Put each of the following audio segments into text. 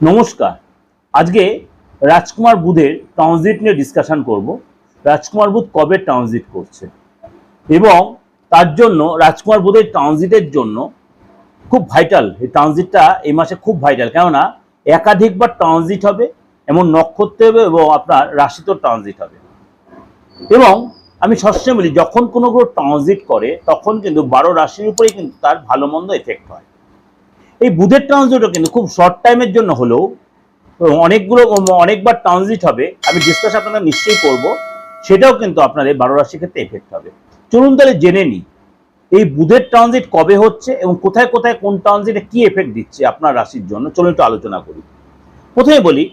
নমস্কার। আজকে রাজকুমার বুধের ট্রানজিট নিয়ে ডিসকাশন করব। রাজকুমার বুধ কবে ট্রানজিট করছে? এবং তার জন্য, রাজকুমার বুধের ট্রানজিটের জন্য খুব ভাইটাল এই ট্রানজিটটা এই মাসে খুব ভাইটাল কেননা, একাধিকবার ট্রানজিট হবে, এমন নক্ষত্র হবে এবং আপনার রাশিতেও ট্রানজিট হবে। এবং আমি সবসময় বলি, যখন কোনো গ্রহ ট্রানজিট করে, তখন কিন্তু বারো রাশির উপরেই কিন্তু তার ভালো মন্দ এফেক্ট হয়। এই বুধের ট্রানজিটও কিন্তু খুব শর্ট টাইমের জন্য হলেও অনেকগুলো, অনেকবার ট্রানজিট হবে। আমি ডিসকাস আপনাদের নিশ্চয়ই করব। সেটাও কিন্তু আপনার এই বারো রাশির ক্ষেত্রে এফেক্ট হবে। চলুন তাহলে জেনে নিই, এই বুধের ট্রানজিট কবে হচ্ছে এবং কোথায় কোথায় কোন ট্রানজিটে কি এফেক্ট দিচ্ছে আপনার রাশির জন্য? চলুন একটু আলোচনা করি। প্রথমে বলি,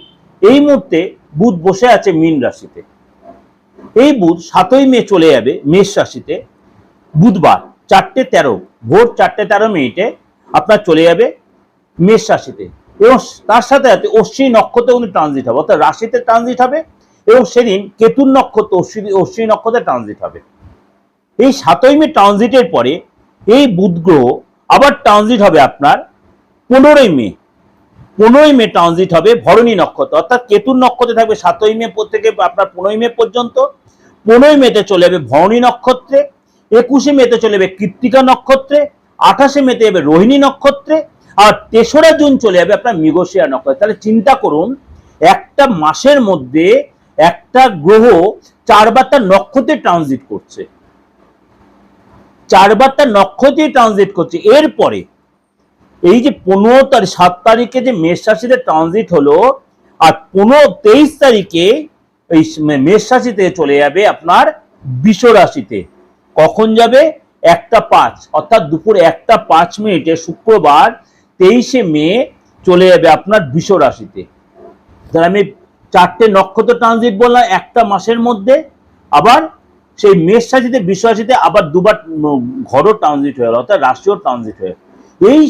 এই মুহূর্তে বুধ বসে আছে মীন রাশিতে। এই বুধ সাতই মে চলে যাবে মেষ রাশিতে। বুধবার চারটে তেরো, ভোর চারটে তেরো মিনিটে আপনার চলে যাবে মেষ রাশিতে এবং তার সাথে সাথে অশ্বিনী নক্ষত্রে উনি ট্রানজিট হবে। অর্থাৎ রাশিতে ট্রানজিট হবে এবং সেদিন কেতুর নক্ষত্র, অশ্বিনী অশ্বিনী নক্ষত্রে ট্রানজিট হবে। এই সাতই মে ট্রানজিটের পরে এই বুধ গ্রহ আবার ট্রানজিট হবে আপনার পনেরোই মে। পনেরোই মে ট্রানজিট হবে ভরণী নক্ষত্র। অর্থাৎ কেতুর নক্ষত্রে থাকবে সাতই মে থেকে আপনার পনেরোই মে পর্যন্ত। পনেরোই মেতে চলে যাবে ভরণী নক্ষত্রে। একুশে মেতে চলে যাবে কৃত্তিকা নক্ষত্রে। আঠাশে মেতে যাবে রোহিণী নক্ষত্রে, আর তেসরা জুন চলে যাবে আপনার মৃগশিয়া নক্ষত্রে। তাহলে চিন্তা করুন, একটা মাসের মধ্যে একটা গ্রহ চারবার তার নক্ষত্রে ট্রানজিট করছে। চারবার তার নক্ষত্রে ট্রানজিট করছে। এরপরে এই যে পনেরো তারিখ, সাত তারিখে যে মেষ রাশিতে ট্রানজিট হলো, আর পনেরো তেইশ তারিখে এই মেষ রাশিতে চলে যাবে আপনার বিষ রাশিতে। কখন যাবে? একটা পাঁচ, অর্থাৎ দুপুর একটা পাঁচ মিনিটে শুক্রবার তেইশে মে চলে যাবে আপনার বিষ রাশিতে। তাহলে আমি চারটে নক্ষত্র ট্রানজিট বললাম একটা মাসের মধ্যে, আবার সেই মেষ রাশিতে, বিষ রাশিতে আবার দুবার ঘরও ট্রানজিট হয়ে গেল, অর্থাৎ রাশিও ট্রানজিট হয়ে এই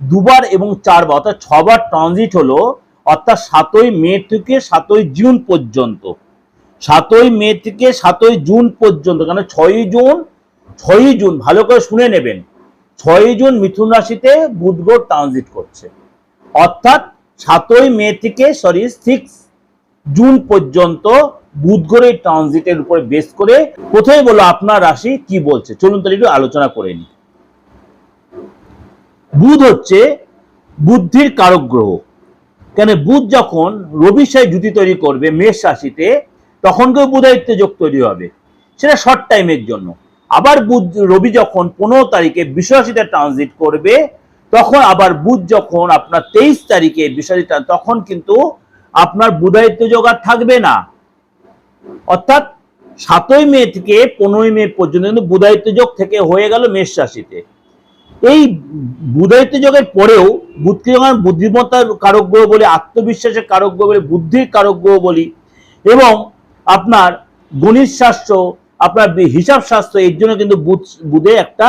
দুবার এবং চারবার, অর্থাৎ ছবার ট্রানজিট হলো, অর্থাৎ সাতই মে থেকে সাতই জুন পর্যন্ত। সাতই মে থেকে সাতই জুন পর্যন্ত, কেন ছয়ই জুন ছয়ই জুন, ভালো করে শুনে নেবেন, ছয়ই জুন মিথুন রাশিতে বুধ গ্রহ ট্রানজিট করছে। অর্থাৎ সাতই মে থেকে সরি সিক্স জুন পর্যন্ত বুধ গ্রহের ট্রানজিটের উপরে বেস করে প্রথমে বলো আপনার রাশি কি বলছে। চলুন তাহলে একটু আলোচনা করে নিই। বুধ হচ্ছে বুদ্ধির কারক গ্রহ। কেন বুধ যখন রবির সাথে জুতি তৈরি করবে, মেষ রাশিতে, তখন কেউ বুধায়িত্ব যোগ তৈরি হবে। সেটা শর্ট টাইমের জন্য। আবার বুধ, রবি যখন পনেরো তারিখে বিশ্বরাশিতে ট্রানজিট করবে, তখন আবার বুধ যখন আপনার তেইশ তারিখে বিশ্বরাশিতে, তখন কিন্তু আপনার বুধায়িত্ব যোগ আর থাকবে না। অর্থাৎ সাতই মে থেকে পনেরোই মে পর্যন্ত কিন্তু বুধায়িত্ব যোগ থেকে হয়ে গেল মেষ রাশিতে। এই বুধায়িত্ব যোগের পরেও বুধকে যখন বুদ্ধিমত্তার কারক গ্রহ বলি, আত্মবিশ্বাসের কারক গ্রহ বলি, বুদ্ধির কারক গ্রহ বলি, এবং আপনার গণিত শাস্ত্র আপনার হিসাব শাস্ত্র এর জন্য কিন্তু বুধ বুধে একটা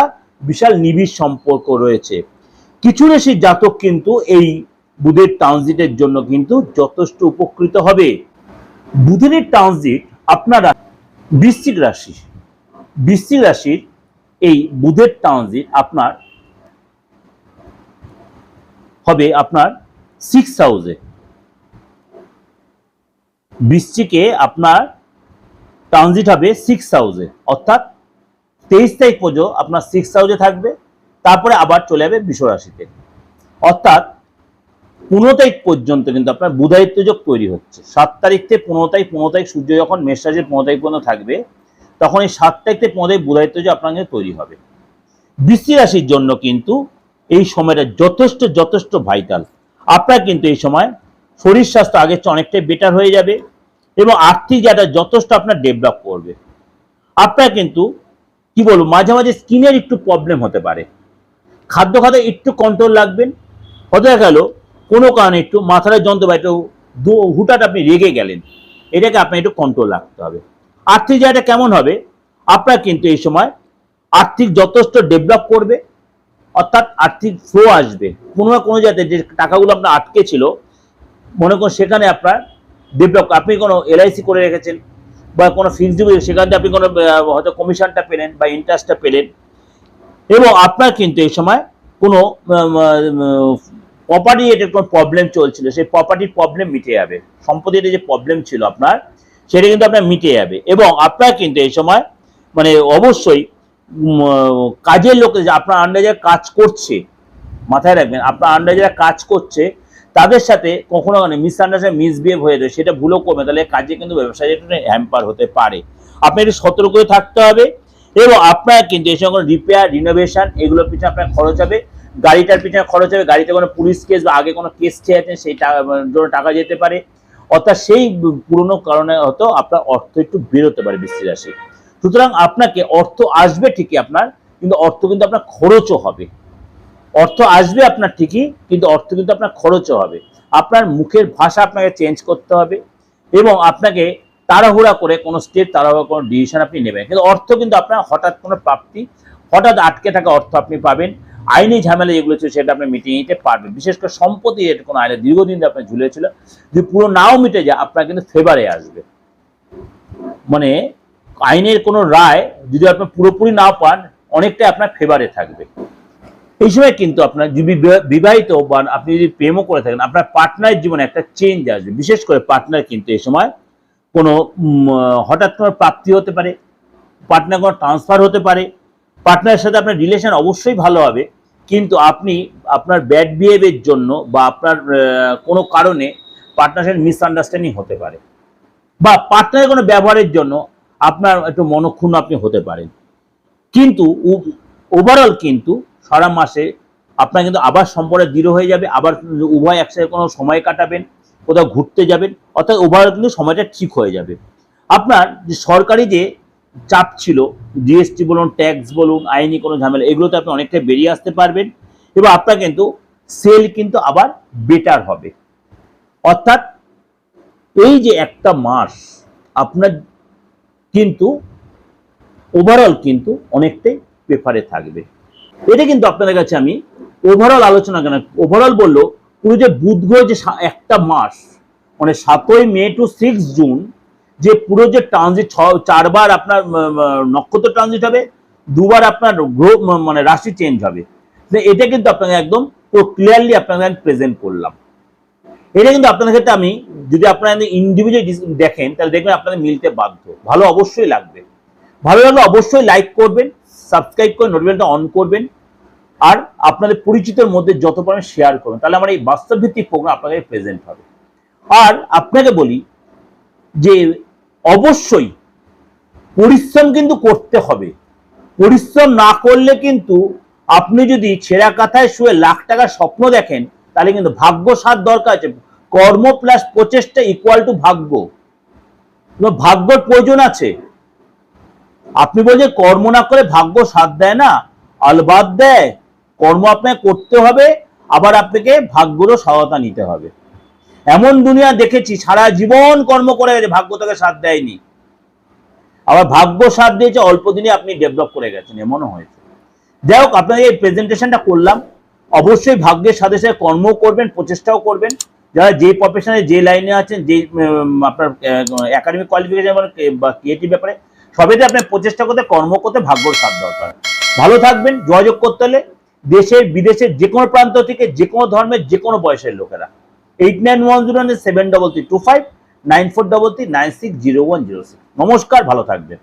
বিশাল নিবিড় সম্পর্ক রয়েছে। কিছু রাশির জাতক কিন্তু এই বুধের ট্রানজিটের জন্য কিন্তু যথেষ্ট উপকৃত হবে। বুধের ট্রানজিট আপনারা বৃশ্চিক রাশি, বৃশ্চিক রাশির এই বুধের ট্রানজিট আপনার হবে আপনার সিক্স হাউসে। বৃশ্চিকে আপনার ট্রানজিট হবে সিক্স হাউসে অর্থাৎ তেইশ তারিখ পর্যন্ত আপনার সিক্স হাউসে থাকবে, তারপরে আবার চলে যাবে রাশিতে। অর্থাৎ পনেরো তারিখ পর্যন্ত কিন্তু আপনার বুধায়িত্ব যোগ তৈরি হচ্ছে। সাত তারিখ থেকে পনেরো তারিখ পনেরো তারিখ সূর্য যখন মেষ রাশির পনেরো তারিখ পর্যন্ত থাকবে, তখন এই সাত তারিখ থেকে পনেরো তারিখ বুধায়িত্ব যোগ আপনার তৈরি হবে। বৃষ্টি রাশির জন্য কিন্তু এই সময়টা যথেষ্ট যথেষ্ট ভাইটাল আপনার কিন্তু এই সময় শরীর স্বাস্থ্য আগের চেয়ে অনেকটাই বেটার হয়ে যাবে। এবং আর্থিক জায়গাটা যথেষ্ট আপনার ডেভেলপ করবে। আপনার কিন্তু, কি বলব, মাঝে মাঝে স্কিনের একটু প্রবলেম হতে পারে। খাদ্য খাতে একটু কন্ট্রোল রাখবেন হতে গেল, কোনো কারণে একটু মাথার যন্ত্র বা একটু হুটাট আপনি রেগে গেলেন। এটাকে আপনার একটু কন্ট্রোল রাখতে হবে। আর্থিক জায়গাটা কেমন হবে? আপনার কিন্তু এই সময় আর্থিক যথেষ্ট ডেভেলপ করবে। অর্থাৎ আর্থিক ফ্লো আসবে। কোনো না কোনো জায়গাতে যে টাকাগুলো আপনার আটকে ছিল, মনে করুন সেখানে আপনার ডেভেলপ আপনি কোনো এলআইসি করে রেখেছেন বা কোনো ফিক্সড ডিপোজিট সেখান থেকে আপনি কোনো হয়তো কমিশনটা পেলেন বা ইন্টারেস্টটা পেলেন। এবং আপনার কিন্তু এই সময় কোনো প্রপার্টি রিলেটেড কোনো প্রবলেম চলছিল, সেই প্রপার্টির প্রবলেম মিটে যাবে। সম্পত্তিতে যে প্রবলেম ছিল আপনার, সেটা কিন্তু আপনার মিটে যাবে। এবং আপনার কিন্তু এই সময় মানে অবশ্যই কাজের লোক আপনার আন্ডারে যারা কাজ করছে, মাথায় রাখবেন, আপনার আন্ডারে যারা কাজ করছে তাদের সাথে কখনো মানে মিসআন্ডারস্ট্যান্ড মিসবিহেভ হয়ে যায়, সেটা ভুলও করবে তাহলে কাজে কিন্তু ব্যবসায় একটু হ্যাম্পার হতে পারে। আপনি একটু সতর্ক থাকতে হবে এবং আপনার কিন্তু এই সময় রিপেয়ার রিনোভেশন এগুলোর পিছনে আপনার খরচ হবে। গাড়িটার পিছনে খরচ হবে, গাড়িতে কোনো পুলিশ কেস বা আগে কোনো কেস খেয়ে আছেন সেই জন্য টাকা যেতে পারে। অর্থাৎ সেই পুরনো কারণে হয়তো আপনার অর্থ একটু বেরোতে পারে বৃষ্টি রাশি। সুতরাং আপনাকে অর্থ আসবে ঠিকই আপনার, কিন্তু অর্থ কিন্তু আপনার খরচও হবে। অর্থ আসবে আপনার ঠিকই, কিন্তু অর্থ কিন্তু আপনার খরচও হবে। আপনার মুখের ভাষা আপনাকে চেঞ্জ করতে হবে এবং আপনাকে তাড়াহুড়া করে কোনো স্টেপ তাড়াহুড়া কোনো ডিসিশন আপনি নেবেন। কিন্তু অর্থ কিন্তু আপনার হঠাৎ কোনো প্রাপ্তি, হঠাৎ আটকে থাকা অর্থ আপনি পাবেন। আইনি ঝামেলা যেগুলো ছিল সেটা আপনি মিটিয়ে নিতে পারবেন। বিশেষ করে সম্পত্তি এটা কোনো আইনে দীর্ঘদিন আপনার ঝুলেছিল যদি পুরো নাও মিটে যায়, আপনার কিন্তু ফেভারে আসবে। মানে আইনের কোনো রায় যদি আপনি পুরোপুরি না পান, অনেকটাই আপনার ফেভারে থাকবে। এই সময় কিন্তু আপনার যদি বিবাহিত বা আপনি যদি প্রেমও করে থাকেন, আপনার পার্টনারের জীবনে একটা চেঞ্জ আসবে। বিশেষ করে পার্টনার কিন্তু এই সময় কোনো হঠাৎ কোনো প্রাপ্তি হতে পারে পার্টনার কোনো ট্রান্সফার হতে পারে। পার্টনারের সাথে আপনার রিলেশন অবশ্যই ভালো হবে, কিন্তু আপনি আপনার ব্যাড বিহেভের জন্য বা আপনার কোনো কারণে পার্টনারের সাথে মিসআন্ডারস্ট্যান্ডিং হতে পারে। বা পার্টনারের কোনো ব্যবহারের জন্য আপনার একটু মনক্ষুণ্ণ আপনি হতে পারেন। কিন্তু ওভারঅল কিন্তু সারা মাসে আপনার কিন্তু আবার সম্পর্কে দৃঢ় হয়ে যাবে, আবার উভয় একসাথে কোনো সময় কাটাবেন, কোথাও ঘুরতে যাবেন, অর্থাৎ ওভারঅল কিন্তু সময়টা ঠিক হয়ে যাবে। আপনার যে সরকারি যে চাপ ছিল জিএসটি বলুন ট্যাক্স বলুন, আইনি কোনো ঝামেলা, এগুলোতে আপনি অনেকটাই বেরিয়ে আসতে পারবেন এবং আপনার কিন্তু সেল কিন্তু আবার বেটার হবে। অর্থাৎ এই যে একটা মাস, আপনার কিন্তু ওভারঅল কিন্তু অনেকটাই পেপারে থাকবে। এটা কিন্তু আপনাদের কাছে আমি ওভারঅল আলোচনা কেন ওভারঅল বলল, পুরো যে বুধ গ্রহ যে একটা মাস মানে সাতই মে টু সিক্স জুন, যে পুরো যে ট্রানজিট চারবার আপনার নক্ষত্র ট্রানজিট হবে, দুবার আপনার গ্রহ মানে রাশি চেঞ্জ হবে। এটা কিন্তু আপনাকে একদম ক্লিয়ারলি আপনাকে আমি প্রেজেন্ট করলাম। এটা কিন্তু আপনাদের ক্ষেত্রে আমি, যদি আপনারা ইন্ডিভিজুয়াল দেখেন, তাহলে দেখবেন আপনাদের মিলতে বাধ্য। ভালো অবশ্যই লাগবে। ভালো লাগলে অবশ্যই লাইক করবেন সাবস্ক্রাইব করে নোটিফিকেশনটা অন করবেন আর আপনাদের পরিচিতের মধ্যে যত পারেন শেয়ার করবেন। তাহলে আমার এই বাস্তবভিত্তিক প্রোগ্রাম আপনাদের প্রেজেন্ট হবে। আর আপনাকে বলি যে অবশ্যই পরিশ্রম কিন্তু করতে হবে। পরিশ্রম না করলে কিন্তু আপনি যদি ছেঁড়া কাথায় শুয়ে লাখ টাকার স্বপ্ন দেখেন, তাহলে কিন্তু ভাগ্য সাথ দরকার আছে। কর্ম প্লাস প্রচেষ্টা ইকুয়াল টু ভাগ্য। ভাগ্যর প্রয়োজন আছে? আপনি বলছেন কর্ম না করে ভাগ্য সাথ দেয় না, আলবাদ দেয়, কর্ম আপনাকে করতে হবে, আবার আপনাকে ভাগ্যরও সহায়তা নিতে হবে। এমন দুনিয়া দেখেছি, সারা জীবন কর্ম করে গেছে, ভাগ্য তাকে সাথ দেয়নি। আবার ভাগ্য সাথ দিয়েছে, অল্প দিনে আপনি ডেভেলপ করে গেছেন, এমনও হয়েছে। যাই হোক, আপনাকে এই প্রেজেন্টেশনটা করলাম। অবশ্যই ভাগ্যের সাথে সাথে কর্মও করবেন, প্রচেষ্টাও করবেন। যারা যে প্রফেশনে যে লাইনে আছেন, যে আপনার একাডেমিক কোয়ালিফিকেশন বা ক্রিয়েটিভ ব্যাপারে সবেতে আপনার প্রচেষ্টা করতে, কর্ম করতে ভাগ্যর সাথ দরকার। ভালো থাকবেন, যোগাযোগ করতে হলে দেশে, বিদেশে যে কোনো প্রান্ত থেকে যে কোনো ধর্মের যে কোনো বয়সের লোকেরা। Eight nine one zero seven double three two five nine four double three nine six zero one zero six নমস্কার, ভালো থাকবেন।